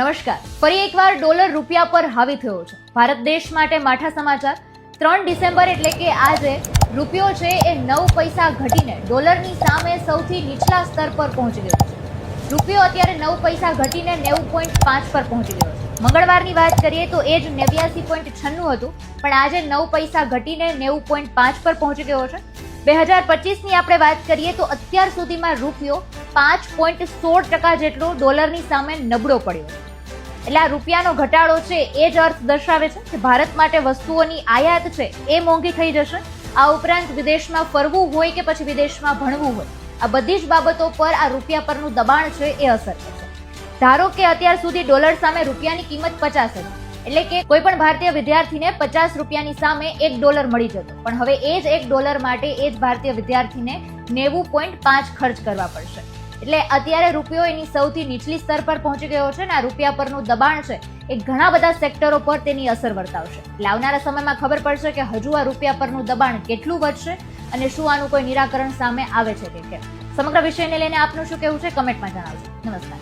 નમસ્કાર. ફરી એકવાર ડોલર રૂપિયા પર હાવી થયો છે. ભારત દેશ માટે માઠા સમાચાર. ત્રણ ડિસેમ્બર એટલે કે આજે રૂપિયો છે એ નવ પૈસા ઘટીને ડોલરની સામે સૌથી નીચલા સ્તર પર પહોંચી ગયો છે. રૂપિયો અત્યારે નવ પૈસા ઘટીને નેવું પોઈન્ટ પાંચ પર પહોંચી ગયો છે. મંગળવારની વાત કરીએ તો એ જ નેવ્યાસી પોઈન્ટ છન્નું હતું, પણ આજે નવ પૈસા ઘટીને નેવું પોઈન્ટ પાંચ પર પહોંચી ગયો છે. બે હજાર પચીસની આપણે વાત કરીએ તો અત્યાર સુધીમાં રૂપિયો પાંચ પોઈન્ટ સોળ ટકા જેટલો ડોલરની સામે નબળો પડ્યો. એટલે આ રૂપિયાનો ઘટાડો છે એ જ અર્થ દર્શાવે છે કે ભારત માટે વસ્તુઓની આયાત છે એ મોંઘી થઈ જશે. આ ઉપરાંત વિદેશમાં ફરવું હોય કે પછી વિદેશમાં ભણવું હોય, આ બધી જ બાબતો પર આ રૂપિયા પરનું દબાણ છે એ અસર કરશે. ધારો કે અત્યાર સુધી ડોલર સામે રૂપિયાની કિંમત પચાસ હતી એટલે કે કોઈ પણ ભારતીય વિદ્યાર્થીને પચાસ રૂપિયાની સામે એક ડોલર મળી જતો. પણ હવે એ જ એક ડોલર માટે એ જ ભારતીય વિદ્યાર્થીને નેવું પોઈન્ટ પાંચ ખર્ચ કરવા પડશે. એટલે અત્યારે રૂપિયો એની સૌથી નીચલી સ્તર પર પહોંચી ગયો છે ને આ રૂપિયા પરનું દબાણ છે એ ઘણા બધા સેક્ટરો પર તેની અસર વર્તાવશે. એટલે આવનારા સમયમાં ખબર પડશે કે હજુ આ રૂપિયા પરનું દબાણ કેટલું વધશે અને શું આનું કોઈ નિરાકરણ સામે આવે છે કે કેમ. સમગ્ર વિષયને લઈને આપનું શું કહેવું છે? કમેન્ટમાં જણાવજો. નમસ્કાર.